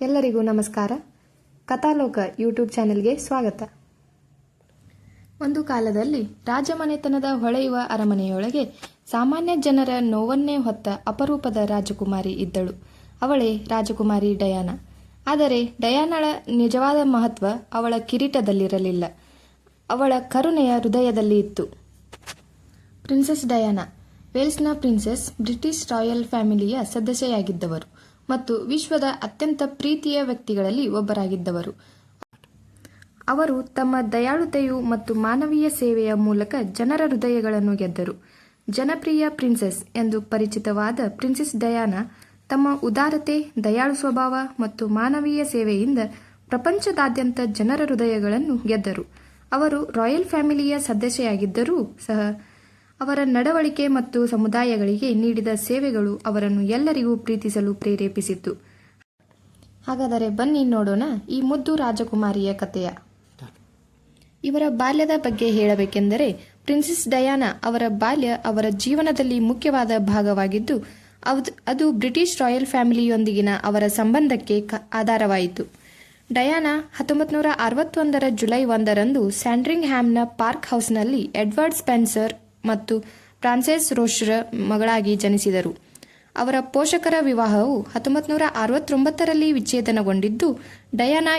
ಎಲ್ಲರಿಗೂ ನಮಸ್ಕಾರ. ಕಥಾಲೋಕ ಯೂಟ್ಯೂಬ್ ಚಾನೆಲ್ಗೆ ಸ್ವಾಗತ. ಒಂದು ಕಾಲದಲ್ಲಿ ರಾಜಮನೆತನದ ಹೊಳೆಯುವ ಅರಮನೆಯೊಳಗೆ ಸಾಮಾನ್ಯ ಜನರ ನೋವನ್ನೇ ಹೊತ್ತ ಅಪರೂಪದ ರಾಜಕುಮಾರಿ ಇದ್ದಳು. ಅವಳೇ ರಾಜಕುಮಾರಿ ಡಯಾನ. ಆದರೆ ಡಯಾನಳ ನಿಜವಾದ ಮಹತ್ವ ಅವಳ ಕಿರೀಟದಲ್ಲಿರಲಿಲ್ಲ. ಅವಳ ಕರುಣೆಯ ಹೃದಯದಲ್ಲಿ ಇತ್ತು. Princess Diana. ವೇಲ್ಸ್ನ princess British royal ಫ್ಯಾಮಿಲಿಯ ಸದಸ್ಯೆಯಾಗಿದ್ದವರು. ಮತ್ತು ವಿಶ್ವದ ಅತ್ಯಂತ ಪ್ರೀತಿಯ ವ್ಯಕ್ತಿಗಳಲ್ಲಿ ಒಬ್ಬರಾಗಿದ್ದವರು. ಅವರು ತಮ್ಮ ದಯಾಳುತೆಯು ಮತ್ತು ಮಾನವೀಯ ಸೇವೆಯ ಮೂಲಕ ಜನರ ಹೃದಯಗಳನ್ನು ಗೆದ್ದರು. ಜನಪ್ರಿಯ ಪ್ರಿನ್ಸೆಸ್ ಎಂದು ಪರಿಚಿತವಾದ ಪ್ರಿನ್ಸೆಸ್ ಡಯಾನಾ ತಮ್ಮ ಉದಾರತೆ, ದಯಾಳು ಸ್ವಭಾವ ಮತ್ತು ಮಾನವೀಯ ಸೇವೆಯಿಂದ ಪ್ರಪಂಚದಾದ್ಯಂತ ಜನರ ಹೃದಯಗಳನ್ನು ಗೆದ್ದರು. ಅವರು ರಾಯಲ್ ಫ್ಯಾಮಿಲಿಯ ಸದಸ್ಯೆಯಾಗಿದ್ದರೂ ಸಹ ಅವರ ನಡವಳಿಕೆ ಮತ್ತು ಸಮುದಾಯಗಳಿಗೆ ನೀಡಿದ ಸೇವೆಗಳು ಅವರನ್ನು ಎಲ್ಲರಿಗೂ ಪ್ರೀತಿಸಲು ಪ್ರೇರೇಪಿಸಿತು ಹಾಗಾದರೆ ಬನ್ನಿ ನೋಡೋಣ ಈ ಮುದ್ದು ರಾಜಕುಮಾರಿಯ ಕಥೆಯ ಇವರ ಬಾಲ್ಯದ ಬಗ್ಗೆ ಹೇಳಬೇಕೆಂದರೆ ಪ್ರಿನ್ಸೆಸ್ ಡಯಾನಾ ಅವರ ಬಾಲ್ಯ ಅವರ ಜೀವನದಲ್ಲಿ ಮುಖ್ಯವಾದ ಭಾಗವಾಗಿದ್ದು, ಅದು ಬ್ರಿಟಿಷ್ ರಾಯಲ್ ಫ್ಯಾಮಿಲಿಯೊಂದಿಗಿನ ಅವರ ಸಂಬಂಧಕ್ಕೆ ಆಧಾರವಾಯಿತು. ಡಯಾನಾ ಹತ್ತೊಂಬತ್ತು ನೂರ ಅರವತ್ತೊಂದರ ಜುಲೈ ಒಂದರಂದು ಸ್ಯಾಂಡ್ರಿಂಗ್ ಹ್ಯಾಮ್ನ ಪಾರ್ಕ್ ಹೌಸ್ನಲ್ಲಿ ಎಡ್ವರ್ಡ್ ಸ್ಪೆನ್ಸರ್ ಮತ್ತು ಫ್ರಾನ್ಸೆಸ್ ರೋಶ್ರ ಮಗಳಾಗಿ ಜನಿಸಿದರು. ಅವರ ಪೋಷಕರ ವಿವಾಹವು ಹತ್ತೊಂಬತ್ತು ನೂರ ಅರವತ್ತೊಂಬತ್ತರಲ್ಲಿ ವಿಚ್ಛೇದನಗೊಂಡಿದ್ದು, ಡಯಾನಾ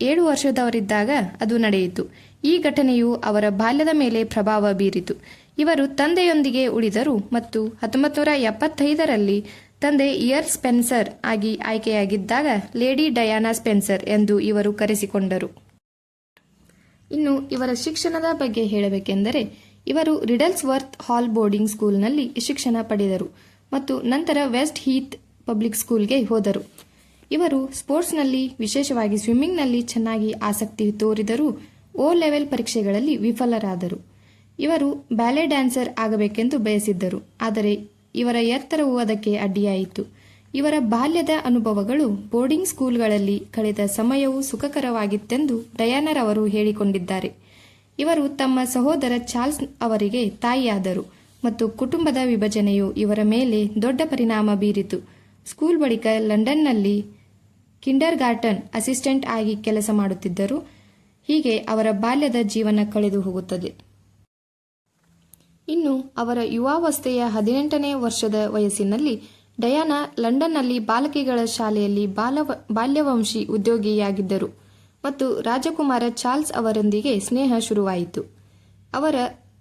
ಏಳು ವರ್ಷದವರಿದ್ದಾಗ ಅದು ನಡೆಯಿತು. ಈ ಘಟನೆಯು ಅವರ ಬಾಲ್ಯದ ಮೇಲೆ ಪ್ರಭಾವ ಬೀರಿತು. ಇವರು ತಂದೆಯೊಂದಿಗೆ ಉಳಿದರು ಮತ್ತು ಹತ್ತೊಂಬತ್ತು ನೂರ ಎಪ್ಪತ್ತೈದರಲ್ಲಿ ತಂದೆ ಇಯರ್ ಸ್ಪೆನ್ಸರ್ ಆಗಿ ಆಯ್ಕೆಯಾಗಿದ್ದಾಗ ಲೇಡಿ ಡಯಾನಾ ಸ್ಪೆನ್ಸರ್ ಎಂದು ಇವರು ಕರೆಸಿಕೊಂಡರು. ಇನ್ನು ಇವರ ಶಿಕ್ಷಣದ ಬಗ್ಗೆ ಹೇಳಬೇಕೆಂದರೆ ಇವರು ರಿಡಲ್ಸ್ ವರ್ತ್ ಹಾಲ್ ಬೋರ್ಡಿಂಗ್ ಸ್ಕೂಲ್ನಲ್ಲಿ ಶಿಕ್ಷಣ ಪಡೆದರು ಮತ್ತು ನಂತರ ವೆಸ್ಟ್ ಹೀತ್ ಪಬ್ಲಿಕ್ ಸ್ಕೂಲ್ಗೆ ಹೋದರು. ಇವರು ಸ್ಪೋರ್ಟ್ಸ್ನಲ್ಲಿ, ವಿಶೇಷವಾಗಿ ಸ್ವಿಮ್ಮಿಂಗ್ನಲ್ಲಿ ಚೆನ್ನಾಗಿ ಆಸಕ್ತಿ ತೋರಿದರೂ ಓ ಲೆವೆಲ್ ಪರೀಕ್ಷೆಗಳಲ್ಲಿ ವಿಫಲರಾದರು. ಇವರು ಬ್ಯಾಲೆ ಡ್ಯಾನ್ಸರ್ ಆಗಬೇಕೆಂದು ಬಯಸಿದ್ದರು, ಆದರೆ ಇವರ ಎತ್ತರವು ಅದಕ್ಕೆ ಅಡ್ಡಿಯಾಯಿತು. ಇವರ ಬಾಲ್ಯದ ಅನುಭವಗಳು ಬೋರ್ಡಿಂಗ್ ಸ್ಕೂಲ್ಗಳಲ್ಲಿ ಕಳೆದ ಸಮಯವು ಸುಖಕರವಾಗಿತ್ತೆಂದು ಡಯಾನರ್ ಅವರು ಹೇಳಿಕೊಂಡಿದ್ದಾರೆ. ಇವರು ತಮ್ಮ ಸಹೋದರ ಚಾರ್ಲ್ಸ್ ಅವರಿಗೆ ತಾಯಿಯಾದರು ಮತ್ತು ಕುಟುಂಬದ ವಿಭಜನೆಯು ಇವರ ಮೇಲೆ ದೊಡ್ಡ ಪರಿಣಾಮ ಬೀರಿತು. ಸ್ಕೂಲ್ ಬಳಿಕ ಲಂಡನ್ನಲ್ಲಿ ಕಿಂಡರ್ ಗಾರ್ಟನ್ ಅಸಿಸ್ಟೆಂಟ್ ಆಗಿ ಕೆಲಸ ಮಾಡುತ್ತಿದ್ದರು. ಹೀಗೆ ಅವರ ಬಾಲ್ಯದ ಜೀವನ ಕಳೆದು ಹೋಗುತ್ತದೆ. ಇನ್ನು ಅವರ ಯುವಾವಸ್ಥೆಯ ಹದಿನೆಂಟನೇ ವರ್ಷದ ವಯಸ್ಸಿನಲ್ಲಿ ಡಯಾನಾ ಲಂಡನ್ನಲ್ಲಿ ಬಾಲಕಿಗಳ ಶಾಲೆಯಲ್ಲಿ ಬಾಲ ಬಾಲ್ಯವಂಶಿ ಉದ್ಯೋಗಿಯಾಗಿದ್ದರು. ಮತ್ತು ರಾಜಕುಮಾರ ಚಾರ್ಲ್ಸ್ ಅವರೊಂದಿಗೆ ಸ್ನೇಹ ಶುರುವಾಯಿತು. ಅವರ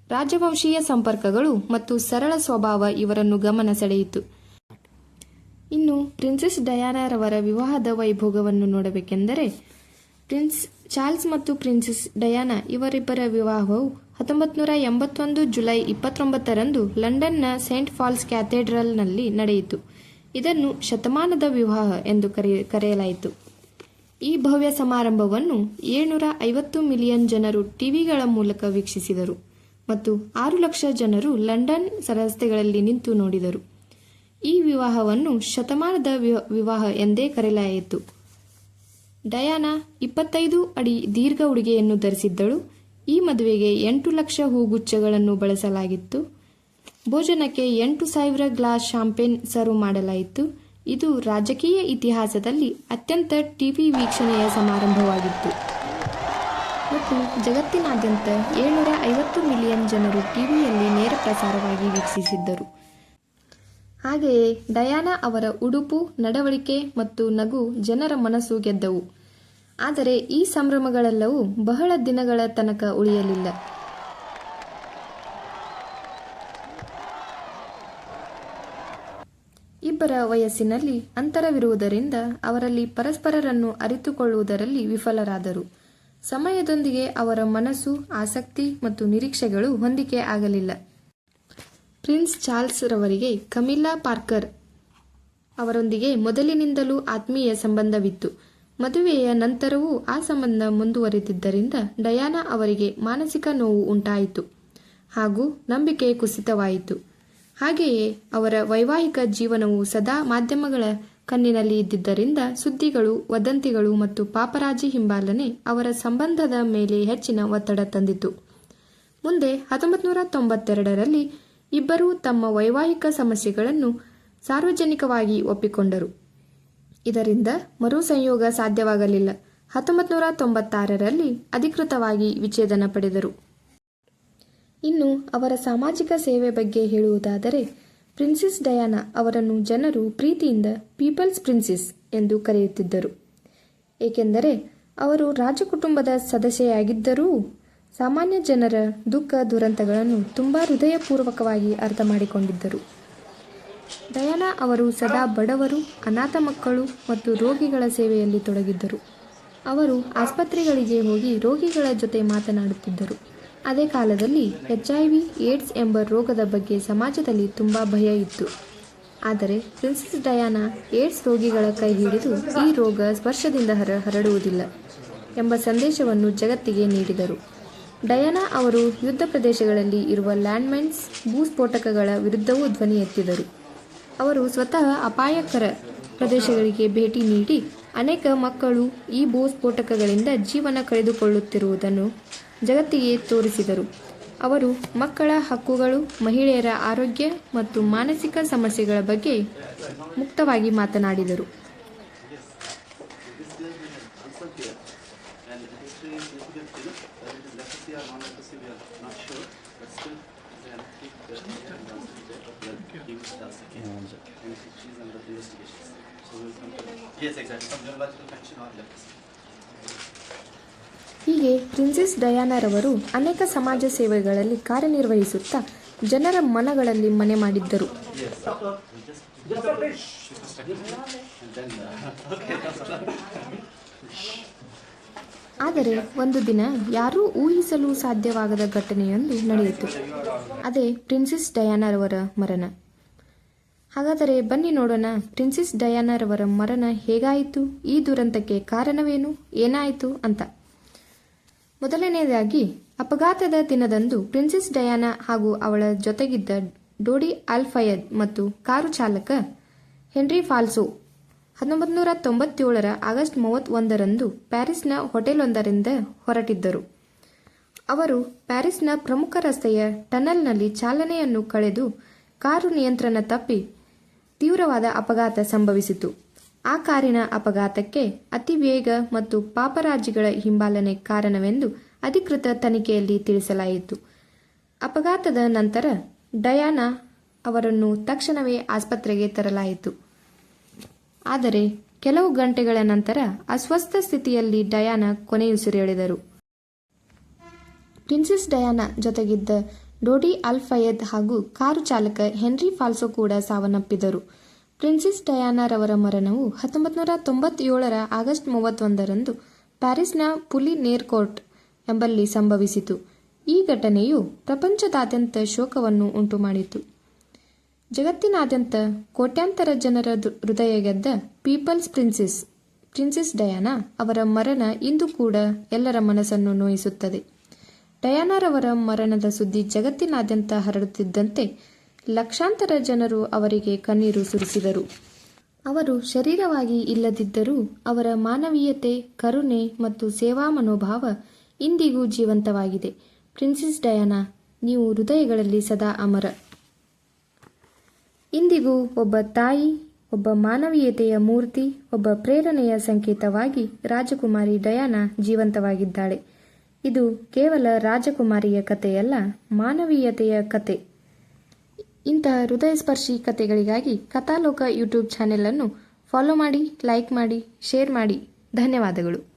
ರಾಜವಂಶೀಯ ಸಂಪರ್ಕಗಳು ಮತ್ತು ಸರಳ ಸ್ವಭಾವ ಇವರನ್ನು ಗಮನ ಸೆಳೆಯಿತು. ಇನ್ನು ಪ್ರಿನ್ಸೆಸ್ ಡಯಾನಾರವರ ವಿವಾಹದ ವೈಭೋಗವನ್ನು ನೋಡಬೇಕೆಂದರೆ, ಪ್ರಿನ್ಸ್ ಚಾರ್ಲ್ಸ್ ಮತ್ತು ಪ್ರಿನ್ಸೆಸ್ ಡಯಾನಾ ಇವರಿಬ್ಬರ ವಿವಾಹವು ಹತ್ತೊಂಬತ್ತು ನೂರ ಎಂಬತ್ತೊಂದು ಜುಲೈ ಇಪ್ಪತ್ತೊಂಬತ್ತರಂದು ಲಂಡನ್ನ ಸೇಂಟ್ ಫಾಲ್ಸ್ ಕ್ಯಾಥೆಡ್ರಲ್ನಲ್ಲಿ ನಡೆಯಿತು. ಇದನ್ನು ಶತಮಾನದ ವಿವಾಹ ಎಂದು ಕರೆಯ, ಕರೆಯಲಾಯಿತು. ಈ ಭವ್ಯ ಸಮಾರಂಭವನ್ನು ಏಳ್ನೂರ ಐವತ್ತು ಮಿಲಿಯನ್ ಜನರು ಟಿವಿಗಳ ಮೂಲಕ ವೀಕ್ಷಿಸಿದರು ಮತ್ತು ಆರು ಲಕ್ಷ ಜನರು ಲಂಡನ್ ರಸ್ತೆಗಳಲ್ಲಿ ನಿಂತು ನೋಡಿದರು. ಈ ವಿವಾಹವನ್ನು ಶತಮಾನದ ವಿವಾಹ ಎಂದೇ ಕರೆಯಲಾಯಿತು. ಡಯಾನಾ ಇಪ್ಪತ್ತೈದು ಅಡಿ ದೀರ್ಘ ಉಡುಗೆಯನ್ನು ಧರಿಸಿದ್ದಳು. ಈ ಮದುವೆಗೆ ಎಂಟು ಲಕ್ಷ ಹೂಗುಚ್ಛಗಳನ್ನು ಬಳಸಲಾಗಿತ್ತು. ಭೋಜನಕ್ಕೆ ಎಂಟು ಸಾವಿರ ಗ್ಲಾಸ್ ಶಾಂಪೇನ್ ಸರ್ವ್ ಮಾಡಲಾಯಿತು. ಇದು ರಾಜಕೀಯ ಇತಿಹಾಸದಲ್ಲಿ ಅತ್ಯಂತ ಟಿವಿ ವೀಕ್ಷಣೆಯ ಸಮಾರಂಭವಾಗಿತ್ತು. ಮತ್ತು ಜಗತ್ತಿನಾದ್ಯಂತ ಏಳ್ನೂರ ಐವತ್ತು ಮಿಲಿಯನ್ ಜನರು ಟಿವಿಯಲ್ಲಿ ನೇರ ಪ್ರಸಾರವಾಗಿ ವೀಕ್ಷಿಸಿದ್ದರು. ಹಾಗೆಯೇ ಡಯಾನಾ ಅವರ ಉಡುಪು, ನಡವಳಿಕೆ ಮತ್ತು ನಗು ಜನರ ಮನಸ್ಸು ಗೆದ್ದವು. ಆದರೆ ಈ ಸಂಭ್ರಮಗಳೆಲ್ಲವೂ ಬಹಳ ದಿನಗಳ ತನಕ ಉಳಿಯಲಿಲ್ಲ. ಇಬ್ಬರ ವಯಸ್ಸಿನಲ್ಲಿ ಅಂತರವಿರುವುದರಿಂದ ಅವರಲ್ಲಿ ಪರಸ್ಪರರನ್ನು ಅರಿತುಕೊಳ್ಳುವುದರಲ್ಲಿ ವಿಫಲರಾದರು. ಸಮಯದೊಂದಿಗೆ ಅವರ ಮನಸ್ಸು, ಆಸಕ್ತಿ ಮತ್ತು ನಿರೀಕ್ಷೆಗಳು ಹೊಂದಿಕೆ ಆಗಲಿಲ್ಲ. ಪ್ರಿನ್ಸ್ ಚಾರ್ಲ್ಸ್ ರವರಿಗೆ ಕಮಿಲಾ ಪಾರ್ಕರ್ ಅವರೊಂದಿಗೆ ಮೊದಲಿನಿಂದಲೂ ಆತ್ಮೀಯ ಸಂಬಂಧವಿತ್ತು. ಮದುವೆಯ ನಂತರವೂ ಆ ಸಂಬಂಧ ಮುಂದುವರೆದಿದ್ದರಿಂದ ಡಯಾನಾ ಅವರಿಗೆ ಮಾನಸಿಕ ನೋವು ಉಂಟಾಯಿತು ಹಾಗೂ ನಂಬಿಕೆ ಕುಸಿತವಾಯಿತು. ಹಾಗೆಯೇ ಅವರ ವೈವಾಹಿಕ ಜೀವನವು ಸದಾ ಮಾಧ್ಯಮಗಳ ಕಣ್ಣಿನಲ್ಲಿ ಇದ್ದಿದ್ದರಿಂದ ಸುದ್ದಿಗಳು, ವದಂತಿಗಳು ಮತ್ತು ಪಾಪರಾಜಿ ಹಿಂಬಾಲನೆ ಅವರ ಸಂಬಂಧದ ಮೇಲೆ ಹೆಚ್ಚಿನ ಒತ್ತಡ ತಂದಿತು ಮುಂದೆ ಹತ್ತೊಂಬತ್ತು ತೊಂಬತ್ತೆರಡರಲ್ಲಿ ಇಬ್ಬರೂ ತಮ್ಮ ವೈವಾಹಿಕ ಸಮಸ್ಯೆಗಳನ್ನು ಸಾರ್ವಜನಿಕವಾಗಿ ಒಪ್ಪಿಕೊಂಡರು. ಇದರಿಂದ ಮರು ಸಂಯೋಗ ಸಾಧ್ಯವಾಗಲಿಲ್ಲ. ಹತ್ತೊಂಬತ್ತು ನೂರ ತೊಂಬತ್ತಾರರಲ್ಲಿ ಅಧಿಕೃತವಾಗಿ ವಿಚ್ಛೇದನ ಪಡೆದರು. ಇನ್ನು ಅವರ ಸಾಮಾಜಿಕ ಸೇವೆ ಬಗ್ಗೆ ಹೇಳುವುದಾದರೆ, ಪ್ರಿನ್ಸೆಸ್ ಡಯಾನಾ ಅವರನ್ನು ಜನರು ಪ್ರೀತಿಯಿಂದ ಪೀಪಲ್ಸ್ ಪ್ರಿನ್ಸೆಸ್ ಎಂದು ಕರೆಯುತ್ತಿದ್ದರು. ಏಕೆಂದರೆ, ಅವರು ರಾಜಕುಟುಂಬದ ಸದಸ್ಯೆಯಾಗಿದ್ದರೂ, ಸಾಮಾನ್ಯ ಜನರ ದುಃಖ ದುರಂತಗಳನ್ನು ತುಂಬ ಹೃದಯಪೂರ್ವಕವಾಗಿ ಅರ್ಥ ಮಾಡಿಕೊಂಡಿದ್ದರು ಡಯಾನಾ ಅವರು ಸದಾ ಬಡವರು, ಅನಾಥ ಮಕ್ಕಳು ಮತ್ತು ರೋಗಿಗಳ ಸೇವೆಯಲ್ಲಿ ತೊಡಗಿದ್ದರು. ಅವರು ಆಸ್ಪತ್ರೆಗಳಿಗೆ ಹೋಗಿ ರೋಗಿಗಳ ಜೊತೆ ಮಾತನಾಡುತ್ತಿದ್ದರು. ಅದೇ ಕಾಲದಲ್ಲಿ ಎಚ್ ಐ ವಿ ಏಡ್ಸ್ ಎಂಬ ರೋಗದ ಬಗ್ಗೆ ಸಮಾಜದಲ್ಲಿ ತುಂಬ ಭಯ ಇತ್ತು. ಆದರೆ ಪ್ರಿನ್ಸೆಸ್ ಡಯಾನಾ ಏಡ್ಸ್ ರೋಗಿಗಳ ಕೈ ಹಿಡಿದು ಈ ರೋಗ ಸ್ಪರ್ಶದಿಂದ ಹರ ಹರಡುವುದಿಲ್ಲ ಎಂಬ ಸಂದೇಶವನ್ನು ಜಗತ್ತಿಗೆ ನೀಡಿದರು. ಡಯಾನಾ ಅವರು ಯುದ್ಧ ಪ್ರದೇಶಗಳಲ್ಲಿ ಇರುವ ಲ್ಯಾಂಡ್ಮೈನ್ಸ್ ಭೂಸ್ಫೋಟಕಗಳ ವಿರುದ್ಧವೂ ಧ್ವನಿ ಎತ್ತಿದರು. ಅವರು ಸ್ವತಃ ಅಪಾಯಕರ ಪ್ರದೇಶಗಳಿಗೆ ಭೇಟಿ ನೀಡಿ ಅನೇಕ ಮಕ್ಕಳು ಈ ಭೂಸ್ಫೋಟಕಗಳಿಂದ ಜೀವನ ಕಳೆದುಕೊಳ್ಳುತ್ತಿರುವುದನ್ನು ಜಗತ್ತಿಗೆ ತೋರಿಸಿದರು. ಅವರು ಮಕ್ಕಳ ಹಕ್ಕುಗಳು, ಮಹಿಳೆಯರ ಆರೋಗ್ಯ ಮತ್ತು ಮಾನಸಿಕ ಸಮಸ್ಯೆಗಳ ಬಗ್ಗೆ ಮುಕ್ತವಾಗಿ ಮಾತನಾಡಿದರು. ಹೀಗೆ ಪ್ರಿನ್ಸೆಸ್ ಡಯಾನರವರು ಅನೇಕ ಸಮಾಜ ಸೇವೆಗಳಲ್ಲಿ ಕಾರ್ಯನಿರ್ವಹಿಸುತ್ತಾ ಜನರ ಮನಗಳಲ್ಲಿ ಮನೆ ಮಾಡಿದ್ದರು. ಆದರೆ ಒಂದು ದಿನ ಯಾರು ಊಹಿಸಲು ಸಾಧ್ಯವಾಗದ ಘಟನೆಯೊಂದು ನಡೆಯಿತು. ಅದೇ ಪ್ರಿನ್ಸೆಸ್ ಡಯಾನರವರ ಮರಣ. ಹಾಗಾದರೆ ಬನ್ನಿ ನೋಡೋಣ. ಪ್ರಿನ್ಸೆಸ್ ಡಯಾನರವರ ಮರಣ ಹೇಗಾಯಿತು? ಈ ದುರಂತಕ್ಕೆ ಕಾರಣವೇನು? ಏನಾಯಿತು ಅಂತ. ಮೊದಲನೆಯದಾಗಿ, ಅಪಘಾತದ ದಿನದಂದು ಪ್ರಿನ್ಸೆಸ್ ಡಯಾನಾ ಹಾಗೂ ಅವಳ ಜೊತೆಗಿದ್ದ ಡೋಡಿ ಅಲ್ಫಯದ್ ಮತ್ತು ಕಾರು ಚಾಲಕ ಹೆನ್ರಿ ಫಾಲ್ಸೋ ಹತ್ತೊಂಬತ್ತು ನೂರ ತೊಂಬತ್ತೇಳರ ಆಗಸ್ಟ್ ಮೂವತ್ತೊಂದರಂದು ಪ್ಯಾರಿಸ್ನ ಹೋಟೆಲೊಂದರಿಂದ ಹೊರಟಿದ್ದರು. ಅವರು ಪ್ಯಾರಿಸ್ನ ಪ್ರಮುಖ ರಸ್ತೆಯ ಟನಲ್ನಲ್ಲಿ ಚಾಲನೆಯನ್ನು ಕಳೆದು ಕಾರು ನಿಯಂತ್ರಣ ತಪ್ಪಿ ತೀವ್ರವಾದ ಅಪಘಾತ ಸಂಭವಿಸಿತು. ಆ ಕಾರಿನ ಅಪಘಾತಕ್ಕೆ ಅತಿ ವೇಗ ಮತ್ತು ಪಾಪರಾಜಿಗಳ ಹಿಂಬಾಲನೆ ಕಾರಣವೆಂದು ಅಧಿಕೃತ ತನಿಖೆಯಲ್ಲಿ ತಿಳಿಸಲಾಯಿತು. ಅಪಘಾತದ ನಂತರ ಡಯಾನಾ ಅವರನ್ನು ತಕ್ಷಣವೇ ಆಸ್ಪತ್ರೆಗೆ ತರಲಾಯಿತು. ಆದರೆ ಕೆಲವು ಗಂಟೆಗಳ ನಂತರ ಅಸ್ವಸ್ಥ ಸ್ಥಿತಿಯಲ್ಲಿ ಡಯಾನಾ ಕೊನೆಯುಸಿರೆಳೆದರು. ಪ್ರಿನ್ಸೆಸ್ ಡಯಾನಾ ಜೊತೆಗಿದ್ದ ಡೋಡಿ ಅಲ್ ಫಯದ್ ಹಾಗೂ ಕಾರು ಚಾಲಕ ಹೆನ್ರಿ ಫಾಲ್ಸೋ ಕೂಡ ಸಾವನ್ನಪ್ಪಿದರು. ಪ್ರಿನ್ಸಿಸ್ ಡಯಾನಾರವರ ಮರಣವು ಹತ್ತೊಂಬತ್ತು ನೂರ ತೊಂಬತ್ತೇಳರ ಆಗಸ್ಟ್ ಮೂವತ್ತೊಂದರಂದು ಪ್ಯಾರಿಸ್ನ ಪುಲಿ ನೇರ್ಕೋರ್ಟ್ ಎಂಬಲ್ಲಿ ಸಂಭವಿಸಿತು. ಈ ಘಟನೆಯು ಪ್ರಪಂಚದಾದ್ಯಂತ ಶೋಕವನ್ನು ಉಂಟುಮಾಡಿತು. ಜಗತ್ತಿನಾದ್ಯಂತ ಕೋಟ್ಯಾಂತರ ಜನರ ಹೃದಯ ಗೆದ್ದ ಪೀಪಲ್ಸ್ ಪ್ರಿನ್ಸಿಸ್ ಪ್ರಿನ್ಸಿಸ್ ಡಯಾನಾ ಅವರ ಮರಣ ಇಂದು ಕೂಡ ಎಲ್ಲರ ಮನಸ್ಸನ್ನು ನೋಯಿಸುತ್ತದೆ. ಡಯಾನಾರವರ ಮರಣದ ಸುದ್ದಿ ಜಗತ್ತಿನಾದ್ಯಂತ ಹರಡುತ್ತಿದ್ದಂತೆ ಲಕ್ಷಾಂತರ ಜನರು ಅವರಿಗೆ ಕಣ್ಣೀರು ಸುರಿಸಿದರು. ಅವರು ಶರೀರವಾಗಿ ಇಲ್ಲದಿದ್ದರೂ ಅವರ ಮಾನವೀಯತೆ, ಕರುಣೆ ಮತ್ತು ಸೇವಾ ಮನೋಭಾವ ಇಂದಿಗೂ ಜೀವಂತವಾಗಿದೆ. ಪ್ರಿನ್ಸಿಸ್ ಡಯಾನಾ, ನೀವು ಹೃದಯಗಳಲ್ಲಿ ಸದಾ ಅಮರ. ಇಂದಿಗೂ ಒಬ್ಬ ತಾಯಿ, ಒಬ್ಬ ಮಾನವೀಯತೆಯ ಮೂರ್ತಿ, ಒಬ್ಬ ಪ್ರೇರಣೆಯ ಸಂಕೇತವಾಗಿ ರಾಜಕುಮಾರಿ ಡಯಾನಾ ಜೀವಂತವಾಗಿದ್ದಾಳೆ. ಇದು ಕೇವಲ ರಾಜಕುಮಾರಿಯ ಕಥೆಯಲ್ಲ, ಮಾನವೀಯತೆಯ ಕತೆ ಇಂತಹ ಹೃದಯಸ್ಪರ್ಶಿ ಕಥೆಗಳಿಗಾಗಿ ಕಥಾಲೋಕ ಯೂಟ್ಯೂಬ್ ಚಾನೆಲ್ ಅನ್ನು ಫಾಲೋ ಮಾಡಿ ಲೈಕ್ ಮಾಡಿ ಶೇರ್ ಮಾಡಿ. ಧನ್ಯವಾದಗಳು.